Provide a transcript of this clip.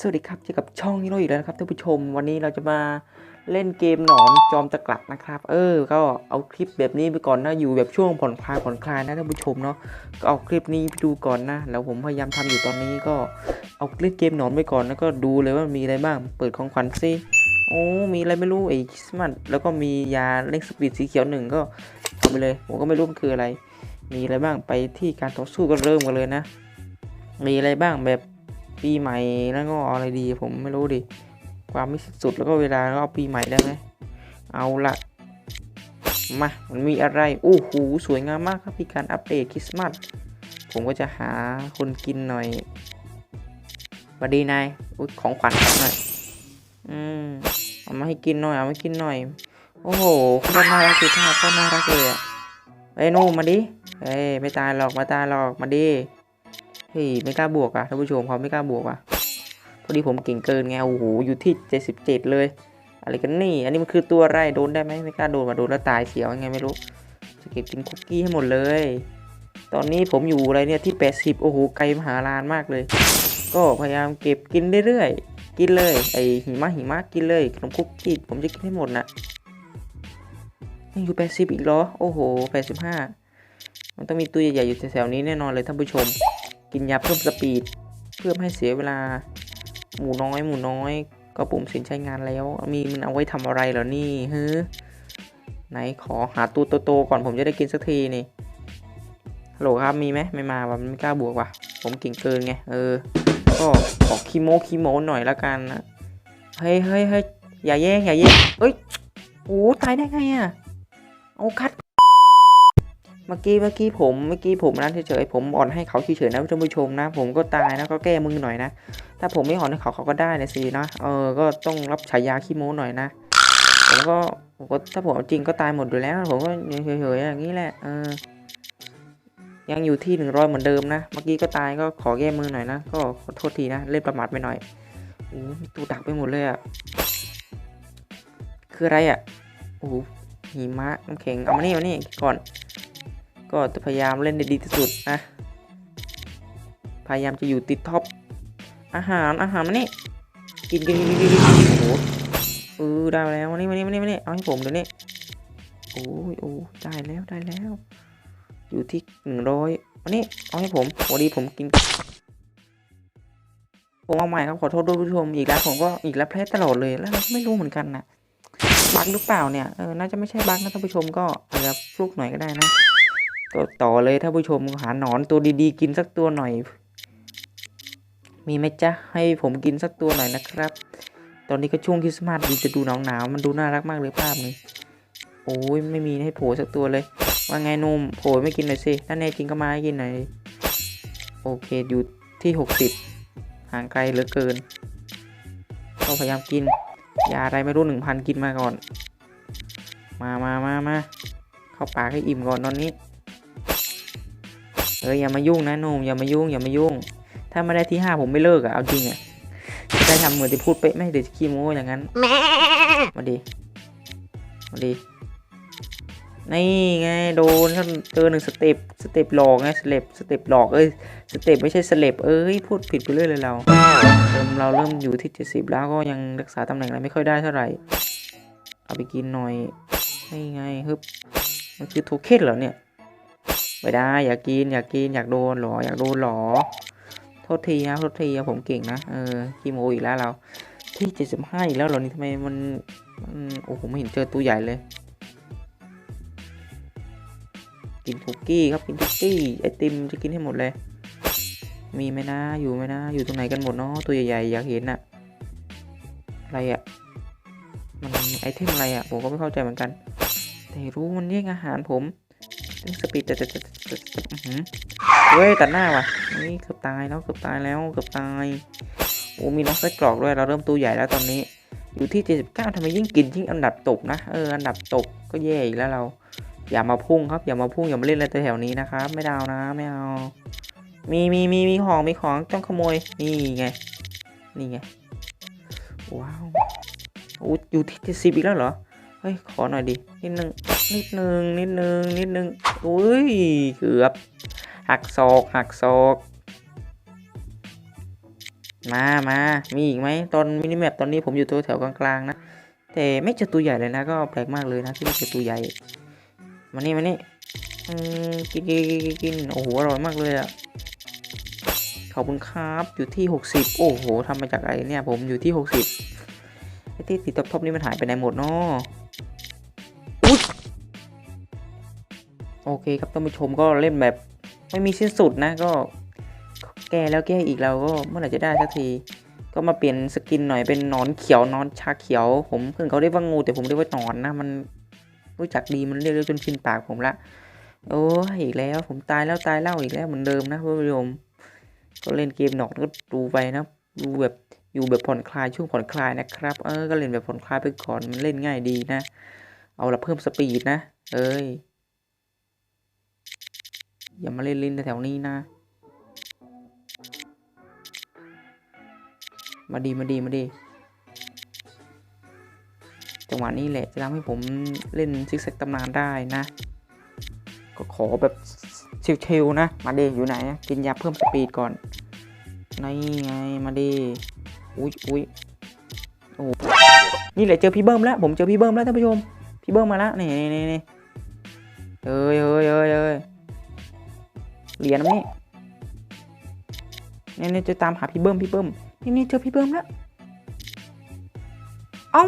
สวัสดีครับเจอกับช่องนี้เราอีกแล้วนะครับท่านผู้ชมวันนี้เราจะมาเล่นเกมหนอนจอมตะกลัดนะครับ เออ ก็เอาคลิปแบบนี้ไปก่อนนะอยู่แบบช่วงผ่อนคลายผ่อนคลายนะท่านผู้ชมเนาะก็เอาคลิปนี้ไปดูก่อนนะ แล้วผมพยายามทำอยู่ตอนนี้ก็เอาคลิปเกมหนอนไปก่อนแล้วก็ดูเลยว่ามีอะไรบ้าง เปิดของขวัญซิโอ้มีอะไรไม่รู้ไอ้คริสต์มาสแล้วก็มียาเล็กสปีดสีเขียวหนึ่งก็เอาไปเลยผมก็ไม่รู้มันคืออะไร มีอะไรบ้างไปที่การต่อสู้ก็เริ่มกันเลยนะ มีอะไรบ้างแบบ ปีใหม่แล้วก็เอาอะไรดี ผมไม่รู้ดิ ความไม่สิ้นสุดแล้วก็เวลาก็เอาปีใหม่ได้ไหมเอาละมา มันมีอะไร โอ้โห สวยงามมากครับมีการอัปเดตคริสต์มาส ผมก็จะหาคนกินหน่อยสวัสดีนายอุ๊ยของขวัญหน่อย อืม เอามาให้กินหน่อย เอามาให้กินหน่อย โอ้โหคุณน่ารักคือท่าก็น่ารักเลยอะเอ้ยโน่มาดิเอ้ยไม่ตายหรอก มาตายหรอก มาดิ ฮ้ยไม่กล้าบวกอะท่านผู้ชมเขาไม่กล้าบวกอะพอดีผมเก่งเกินไงโอ้โหอยู่ที่ 77 เลย อะไรกันนี่ อันนี้มันคือตัวอะไรโดนได้ไหมไม่กล้าโดนมาโดนแล้วตายเสียวยังไงไม่รู้จะเก็บกินคุกกี้ให้หมดเลย ตอนนี้ผมอยู่อะไรเนี่ยที่ 80 โอ้โหไกลมหาลานมากเลย ก็พยายามเก็บกินเรื่อยๆ กินเลยไอหิมะหิมะกินเลยขนมคุกกี้ผมจะกินให้หมดนะยังอยู่ 80 อีกเหรอโอ้โห 85 มันต้องมีตัวใหญ่ๆอยู่แถวๆนี้แน่นอนเลยท่านผู้ชม กินยาเพิ่มสปีด เพื่อไม่ให้เสียเวลา หมูน้อย หมูน้อย ก็ปุ่มสินใช้งานแล้ว มีมันเอาไว้ทำอะไรเหรอนี่เฮ้ไหนขอหาตัวโตๆก่อนผมจะได้กินสักทีนี่ฮัลโหลครับมีไหมไม่มาว่ะมันไม่กล้าบวกว่ะ ผมเก่งเกินไงเออ ก็ขอคีโมคีโมหน่อยละกันนะเฮ้ยเฮ้ยเฮ้ยอย่าแย่งอย่าแย่งเอ้ยโอ้ตายได้ไงอะ เอาคัด เมื่อกี้เมื่อกี้ผมเมื่อกี้ผมนั้นเฉยๆผมอ่อนให้เขาเฉยๆนะท่านผู้ชมนะ ผมก็ตายนะก็แก้มือหน่อยนะถ้าผมไม่อ่อนให้เขาเขาก็ได้นะสินะเออก็ต้องรับฉายาขี้โม้หน่อยนะผมก็ผมก็ถ้าผมเอาจริงก็ตายหมดอยู่แล้ว ผมก็เฉยๆอย่างนี้แหละเออยังอยู่ที่หนึ่งร้อยเหมือนเดิมนะ เมื่อกี้ก็ตายก็ขอแก้มือหน่อยนะ ก็ขอโทษทีนะ เล่นประมาทไปหน่อยโอ้ตัวดักไปหมดเลยอะ่ะ คืออะไรอะ่ะ โอ้หหิมะน้ำแข็ง เอามานี่มานี่ก่อน ก็จะพยายามเล่นได้ดีที่สุดนะ พยายามจะอยู่ติดท็อป อาหารอาหารมานี่กินกินกินกินกินโอ้โหเออได้แล้วมานี่มานี่มานี่มานี่เอาให้ผมเดี๋ยวนี้โอ้ยโอ้ได้แล้วได้แล้ว อยู่ที่หนึ่งร้อยมานี่เอาให้ผมวันนี้ผมกิน ผมเอาใหม่ครับขอโทษด้วยผู้ชมอีกแล้วผมก็อีกแล้วแพ้ตลอดเลยแล้วไม่รู้เหมือนกันนะบั๊กหรือเปล่าเนี่ยเออน่าจะไม่ใช่บั๊กนะท่านผู้ชมก็อาจจะฟลุกหน่อยก็ได้นะ ต่อต่อเลยท่านผู้ชมหาหนอนตัวดีๆ กินสักตัวหน่อย มีไหมจ๊ะ ให้ผมกินสักตัวหน่อยนะครับ ตอนนี้ก็ช่วงคริสต์มาสดูจะดูหนาวๆมันดูน่ารักมากเลยภาพนี้โอ้ยไม่มีให้โผล่สักตัวเลย ว่าไงนุ่มโผล่ไม่กินหน่อยสิถ้าแน่จริงก็มาให้กินหน่อยโอเคอยู่ที่หกสิบห่างไกลเหลือเกินก็พยายามกินยาอะไรไม่รู้หนึ่งพันกินมาก่อน มามามามาเข้าปากให้อิ่มก่อนตอนนี้ เอออย่ามายุ่งนะหนุ่มอย่ามายุ่งอย่ามายุ่ง ถ้าไม่ได้ที่ห้าผมไม่เลิกอะเอาจริงอะจะได้ทำเหมือนที่พูดเป๊ะไหมเดี๋ยวจะขี้โม้อย่างนั้นมาดีมาดีนี่ไงโดนเจอหนึ่งสเต็ปสเต็ปหลอกไงสเต็ปสเต็ปหลอกเอ้ยสเต็ปไม่ใช่สเล็ปเอ้ยพูดผิดไปเรื่อยเลยเราเริ่มเราเริ่มอยู่ที่เจ็ดสิบแล้วก็ยังรักษาตำแหน่งอะไรไม่ค่อยได้เท่าไหร่ เอาไปกินหน่อยนี่ไงฮึบมันคือโทเค็นเหรอเนี่ย ไม่ได้อยากกินอยากกินอยากโดนหรออยากโดนหรอ โทษทีนะโทษทีนะผมเก่งนะเออคีโมอีกแล้วเรา ที่เจ็ดสิบห้าอีกแล้วเหรอนี่ทำไมมันมันโอ้โหไม่เห็นเจอตัวใหญ่เลย กินคุกกี้ครับกินคุกกี้ไอติมจะกินให้หมดเลย มีไหมนะอยู่ไหมนะ อยู่ตรงไหนกันหมดเนาะตัวใหญ่ๆอยากเห็นอะอะไรอะมันไอเทมอะไรอะผมก็ไม่เข้าใจเหมือนกัน แต่รู้มันแย่งอาหารผม สปีดแต่แต่แต่แต่อื้อหือเว้ยตัดหน้าว่ะนี่เกือบตายแล้วเกือบตายแล้วเกือบตายโอ้มีน้องไส้กรอกด้วยเราเริ่มตัวใหญ่แล้วตอนนี้ อยู่ที่ 79ทำไมยิ่งกินยิ่งอันดับตกนะเอออันดับตกก็แย่อีกแล้วเรา อย่ามาพุ่งครับอย่ามาพุ่งอย่ามาเล่นอะไรแถวนี้นะครับ ไม่ดาวนะไม่เอามีมีมีมีของมีของต้องขโมยนี่ไงนี่ไงว้าวโอ้อยู่ที่70อีกแล้วเหรอ ฮ้ย ขอหน่อยดิ นิดนึง นิดนึง นิดนึง นิดนึง อุ้ย เกือบ หักศอก หักศอก มามามีอีกไหม ตอนมินิแมปตอนนี้ผมอยู่ตัวแถวกลางๆนะ แต่ไม่เจอตัวใหญ่เลยนะ ก็แปลกมากเลยนะที่ไม่เจอตัวใหญ่ มานี่มานี่อืมกินกินกินกินกินโอ้โห อร่อยมากเลยอะขอบคุณครับ อยู่ที่ 60 โอ้โหทำมาจากอะไรเนี่ย ผมอยู่ที่ 60 ไอ้ที่ติดท็อปๆนี่มันหายไปไหนหมดเนาะโอเคครับท่านผู้ชมก็เล่นแบบไม่มีสิ้นสุดนะก็แก้แล้วแก้อีกเราก็เมื่อไหร่จะได้สักที ก็มาเปลี่ยนสกินหน่อยเป็นนอนเขียวนอนชาเขียว ผมเพิ่งเขาเรียกว่างู แต่ผมเรียกว่านอนนะมันรู้จักดีมันเรียกจนชินปากผมละโอ้ยอีกแล้วผมตายแล้วตายเล่าอีกแล้วเหมือนเดิมนะท่านผู้ชมก็เล่นเกมหนอนก็ดูไปนะดูแบบ อยู่แบบผ่อนคลายช่วงผ่อนคลายนะครับ เออก็เล่นแบบผ่อนคลายไปก่อนมันเล่นง่ายดีนะ เอาละเพิ่มสปีดนะ เอ้ยอย่ามาเล่นลิ้นแถวนี้นะ มาดีมาดีมาดี จังหวะนี้แหละจะทำให้ผมเล่นซิกแซกตำนานได้นะ ก็ขอแบบชิวๆนะ มาดีอยู่ไหน กินยาเพิ่มสปีดก่อนนี่ไง มาดี อุ้ยอุ้ยโอ้นี่แหละเจอพี่เบิ้มแล้วผมเจอพี่เบิ้มแล้วท่านผู้ชม พี่เบิ้มมาแล้วนี่นี่นี่เอ้ยเอ้ยเอ้ยเอ้ยเหรียญนี่นี่นี่จะตามหาพี่เบิ้มพี่เบิ้มนี่นี่เจอพี่เบิ้มแล้วเอ้า